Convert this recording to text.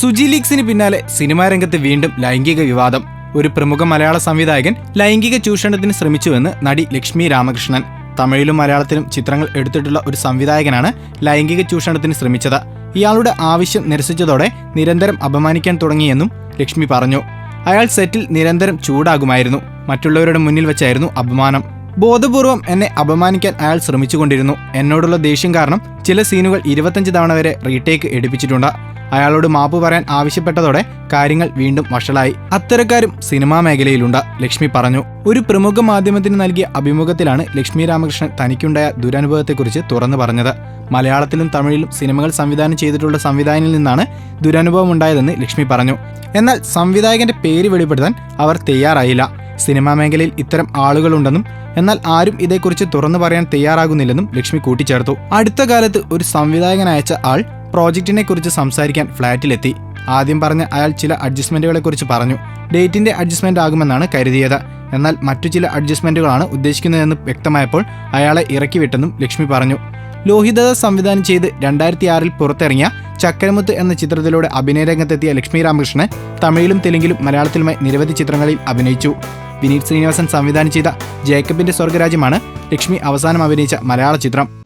സുജി ലീഗ്സിന് പിന്നാലെ സിനിമാ രംഗത്ത് വീണ്ടും ലൈംഗിക വിവാദം. ഒരു പ്രമുഖ മലയാള സംവിധായകൻ ലൈംഗിക ചൂഷണത്തിന് ശ്രമിച്ചുവെന്ന് നടി ലക്ഷ്മി രാമകൃഷ്ണൻ. തമിഴിലും മലയാളത്തിലും ചിത്രങ്ങൾ എടുത്തിട്ടുള്ള ഒരു സംവിധായകനാണ് ലൈംഗിക ചൂഷണത്തിന് ശ്രമിച്ചത്. ഇയാളുടെ ആവശ്യം നിരസിച്ചതോടെ നിരന്തരം അപമാനിക്കാൻ തുടങ്ങിയെന്നും ലക്ഷ്മി പറഞ്ഞു. അയാൾ സെറ്റിൽ നിരന്തരം ചൂടാകുമായിരുന്നു. മറ്റുള്ളവരുടെ മുന്നിൽ വെച്ചായിരുന്നു അപമാനം. ബോധപൂർവം എന്നെ അപമാനിക്കാൻ അയാൾ ശ്രമിച്ചുകൊണ്ടിരുന്നു. എന്നോടുള്ള ദേഷ്യം കാരണം ചില സീനുകൾ ഇരുപത്തഞ്ച് തവണ വരെ റീടേക്ക് എടുപ്പിച്ചിട്ടുണ്ട്. അയാളോട് മാപ്പ് പറയാൻ ആവശ്യപ്പെട്ടതോടെ കാര്യങ്ങൾ വീണ്ടും വഷളായി. അത്തരക്കാരും സിനിമാ മേഖലയിലുണ്ട് ലക്ഷ്മി പറഞ്ഞു. ഒരു പ്രമുഖ മാധ്യമത്തിന് നൽകിയ അഭിമുഖത്തിലാണ് ലക്ഷ്മി രാമകൃഷ്ണൻ തനിക്കുണ്ടായ ദുരനുഭവത്തെക്കുറിച്ച് തുറന്നു പറഞ്ഞത്. മലയാളത്തിലും തമിഴിലും സിനിമകൾ സംവിധാനം ചെയ്തിട്ടുള്ള സംവിധായകനിൽ നിന്നാണ് ദുരനുഭവം ഉണ്ടായതെന്ന് ലക്ഷ്മി പറഞ്ഞു. എന്നാൽ സംവിധായകന്റെ പേര് വെളിപ്പെടുത്താൻ അവർ തയ്യാറായില്ല. സിനിമാ മേഖലയിൽ ഇത്തരം ആളുകളുണ്ടെന്നും എന്നാൽ ആരും ഇതേക്കുറിച്ച് തുറന്നു പറയാൻ തയ്യാറാകുന്നില്ലെന്നും ലക്ഷ്മി കൂട്ടിച്ചേർത്തു. അടുത്ത കാലത്ത് ഒരു സംവിധായകൻ അയച്ച ആൾ പ്രോജക്റ്റിനെ കുറിച്ച് സംസാരിക്കാൻ ഫ്ളാറ്റിലെത്തി ആദ്യം പറഞ്ഞ അയാൾ ചില അഡ്ജസ്റ്റ്മെന്റുകളെ കുറിച്ച് പറഞ്ഞു. ഡേറ്റിന്റെ അഡ്ജസ്റ്റ്മെന്റ് ആകുമെന്നാണ് കരുതിയത്. എന്നാൽ മറ്റു ചില അഡ്ജസ്റ്റ്മെന്റുകളാണ് ഉദ്ദേശിക്കുന്നതെന്ന് വ്യക്തമായപ്പോൾ അയാളെ ഇറക്കിവിട്ടെന്നും ലക്ഷ്മി പറഞ്ഞു. ലോഹിതദ സംവിധാനം ചെയ്ത് രണ്ടായിരത്തി ആറിൽ പുറത്തിറങ്ങിയ ചക്കരമുത്ത് എന്ന ചിത്രത്തിലൂടെ അഭിനയരംഗത്തെത്തിയ ലക്ഷ്മി രാമകൃഷ്ണൻ തമിഴിലും തെലുങ്കിലും മലയാളത്തിലുമായി നിരവധി ചിത്രങ്ങളിൽ അഭിനയിച്ചു. വിനീത് ശ്രീനിവാസൻ സംവിധാനം ചെയ്ത ജേക്കബിന്റെ സ്വർഗരാജ്യമാണ് ലക്ഷ്മി അവസാനം അഭിനയിച്ച മലയാള ചിത്രം.